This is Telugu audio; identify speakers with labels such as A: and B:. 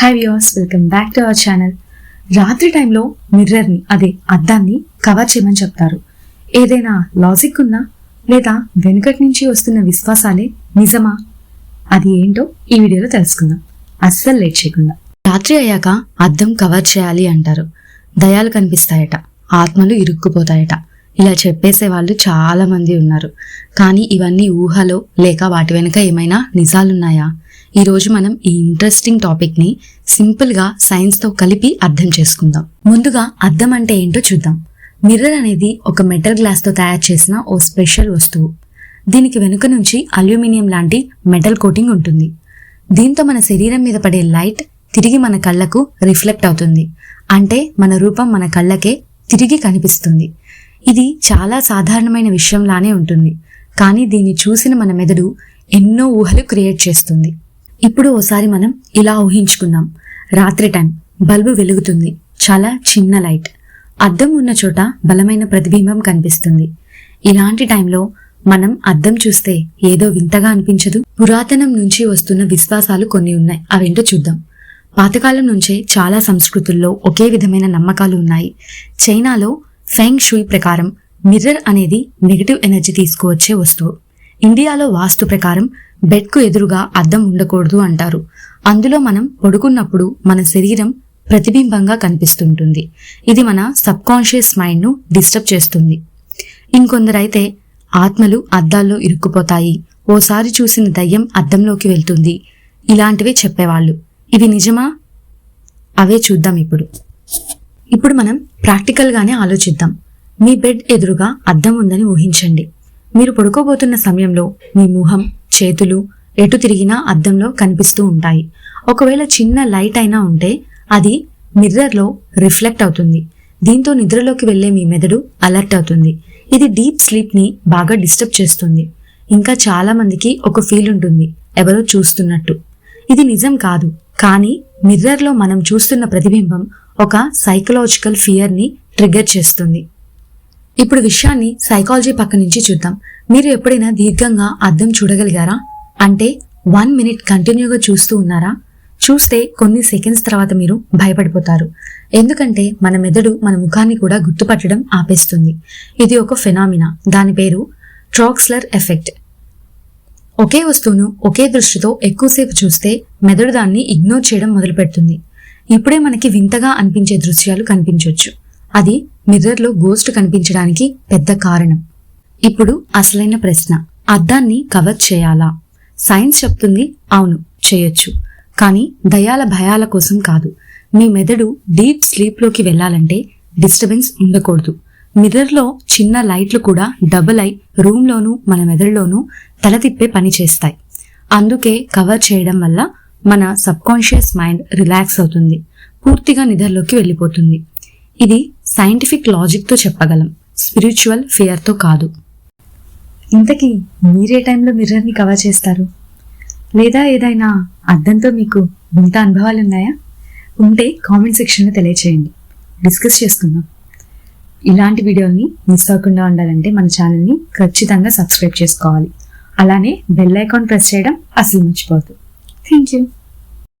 A: Hi viewers welcome back to our channel రాత్రి టైంలో మిర్రర్ని అదే అద్దాన్ని కవర్ చేయమని చెప్తారు. ఏదైనా లాజిక్ ఉన్నా లేదా వెనుకటి నుంచి వస్తున్న విశ్వాసాలే నిజమా? అది ఏంటో ఈ వీడియోలో తెలుసుకుందాం. అస్సలు లేట్ చేయకుండా. రాత్రి అయ్యాక అద్దం కవర్ చేయాలి అంటారు. దయాలు కనిపిస్తాయట. ఆత్మలు ఇరుక్కుపోతాయట. ఇలా చెప్పేసే వాళ్ళు చాలా మంది ఉన్నారు. కానీ ఇవన్నీ ఊహలో లేక వాటి వెనుక ఏమైనా నిజాలున్నాయా? ఈరోజు మనం ఈ ఇంట్రెస్టింగ్ టాపిక్ని సైన్స్తో కలిపి అర్థం చేసుకుందాం. ముందుగా అర్థం అంటే ఏంటో చూద్దాం. మిర్రర్ అనేది ఒక మెటల్ గ్లాస్తో తయారు చేసిన ఓ స్పెషల్ వస్తువు. దీనికి వెనుక నుంచి అల్యూమినియం లాంటి మెటల్ కోటింగ్ ఉంటుంది. దీంతో మన శరీరం మీద పడే లైట్ తిరిగి మన కళ్ళకు రిఫ్లెక్ట్ అవుతుంది. అంటే మన రూపం మన కళ్ళకే తిరిగి కనిపిస్తుంది. ఇది చాలా సాధారణమైన విషయంలానే ఉంటుంది. కానీ దీన్ని చూసిన మన మెదడు ఎన్నో ఊహలు క్రియేట్ చేస్తుంది. ఇప్పుడు ఓసారి మనం ఇలా ఊహించుకుందాం. రాత్రి టైం. బల్బు వెలుగుతుంది. చాలా చిన్న లైట్. అద్దం ఉన్న చోట బలమైన ప్రతిబింబం కనిపిస్తుంది. ఇలాంటి టైంలో మనం అద్దం చూస్తే ఏదో వింతగా అనిపించదు. పురాతనం నుంచి వస్తున్న విశ్వాసాలు కొన్ని ఉన్నాయి. అవేంటో చూద్దాం. పాతకాలం నుంచే చాలా సంస్కృతుల్లో ఒకే విధమైన నమ్మకాలు ఉన్నాయి. చైనాలో ఫెంగ్ షూయ్ ప్రకారం మిర్రర్ అనేది నెగటివ్ ఎనర్జీ తీసుకువచ్చే వస్తువు. ఇండియాలో వాస్తు ప్రకారం బెడ్కు ఎదురుగా అద్దం ఉండకూడదు అంటారు. అందులో మనం పడుకున్నప్పుడు మన శరీరం ప్రతిబింబంగా కనిపిస్తుంటుంది. ఇది మన సబ్ కాన్షియస్ మైండ్ను డిస్టర్బ్ చేస్తుంది. ఇంకొందరైతే ఆత్మలు అద్దాల్లో ఇరుక్కుపోతాయి. ఓసారి చూసిన దయ్యం అద్దంలోకి వెళ్తుంది. ఇలాంటివే చెప్పేవాళ్ళు. ఇవి నిజమా? అవే చూద్దాం ఇప్పుడు. ఇప్పుడు మనం ప్రాక్టికల్గానే ఆలోచిద్దాం. మీ బెడ్ ఎదురుగా అద్దం ఉందని ఊహించండి. మీరు పడుకోబోతున్న సమయంలో మీ ముఖం చేతులు ఎటు తిరిగినా అద్దంలో కనిపిస్తూ ఉంటాయి. ఒకవేళ చిన్న లైట్ అయినా ఉంటే అది మిర్రర్లో రిఫ్లెక్ట్ అవుతుంది. దీంతో నిద్రలోకి వెళ్ళే మీ మెదడు అలర్ట్ అవుతుంది. ఇది డీప్ స్లీప్ని బాగా డిస్టర్బ్ చేస్తుంది. ఇంకా చాలా మందికి ఒక ఫీల్ ఉంటుంది. ఎవరో చూస్తున్నట్టు. ఇది నిజం కాదు. కానీ మిర్రర్లో మనం చూస్తున్న ప్రతిబింబం ఒక సైకలాజికల్ ఫియర్ని ట్రిగ్గర్ చేస్తుంది. ఇప్పుడు విషయాన్ని సైకాలజీ పక్క నుంచి చూద్దాం. మీరు ఎప్పుడైనా దీర్ఘంగా అర్థం చూడగలిగారా? అంటే వన్ మినిట్ కంటిన్యూగా చూస్తూ ఉన్నారా? చూస్తే కొన్ని సెకండ్స్ తర్వాత మీరు భయపడిపోతారు. ఎందుకంటే మన మెదడు మన ముఖాన్ని కూడా గుర్తుపట్టడం ఆపేస్తుంది. ఇది ఒక ఫెనామినా. దాని పేరు ట్రాక్స్లర్ ఎఫెక్ట్ ఒకే వస్తువును ఒకే దృష్టితో ఎక్కువసేపు చూస్తే మెదడు దాన్ని ఇగ్నోర్ చేయడం మొదలుపెడుతుంది. ఇప్పుడే మనకి వింతగా అనిపించే దృశ్యాలు కనిపించవచ్చు అది మిర్రర్లో గోస్ట్ కనిపించడానికి పెద్ద కారణం. ఇప్పుడు అసలైన ప్రశ్న. అద్దాన్ని కవర్ చేయాలా? సైన్స్ చెప్తుంది అవును చేయొచ్చు. కానీ దయాల భయాల కోసం కాదు. మీ మెదడు డీప్ స్లీప్లోకి వెళ్ళాలంటే డిస్టర్బెన్స్ ఉండకూడదు. మిర్రర్లో చిన్న లైట్లు కూడా డబుల్ అయి రూమ్లోనూ మన మెదడులోనూ తల తిప్పే పని చేస్తాయి. అందుకే కవర్ చేయడం వల్ల మన సబ్కాన్షియస్ మైండ్ రిలాక్స్ అవుతుంది. పూర్తిగా నిద్రలోకి వెళ్ళిపోతుంది. ఇది సైంటిఫిక్ లాజిక్తో చెప్పగలం. స్పిరిచువల్ ఫియర్తో కాదు. ఇంతకీ మీరే టైంలో మిర్రర్ని కవర్ చేస్తారు? లేదా ఏదైనా అద్దంతో మీకు వింత అనుభవాలు ఉన్నాయా? ఉంటే కామెంట్ సెక్షన్లో తెలియచేయండి. డిస్కస్ చేసుకుందాం. ఇలాంటి వీడియోని మిస్ అవ్వకుండా ఉండాలంటే మన ఛానల్ని ఖచ్చితంగా సబ్స్క్రైబ్ చేసుకోవాలి. అలానే బెల్ ఐకాన్ ప్రెస్ చేయడం అసలు మర్చిపోతుంది Thank you.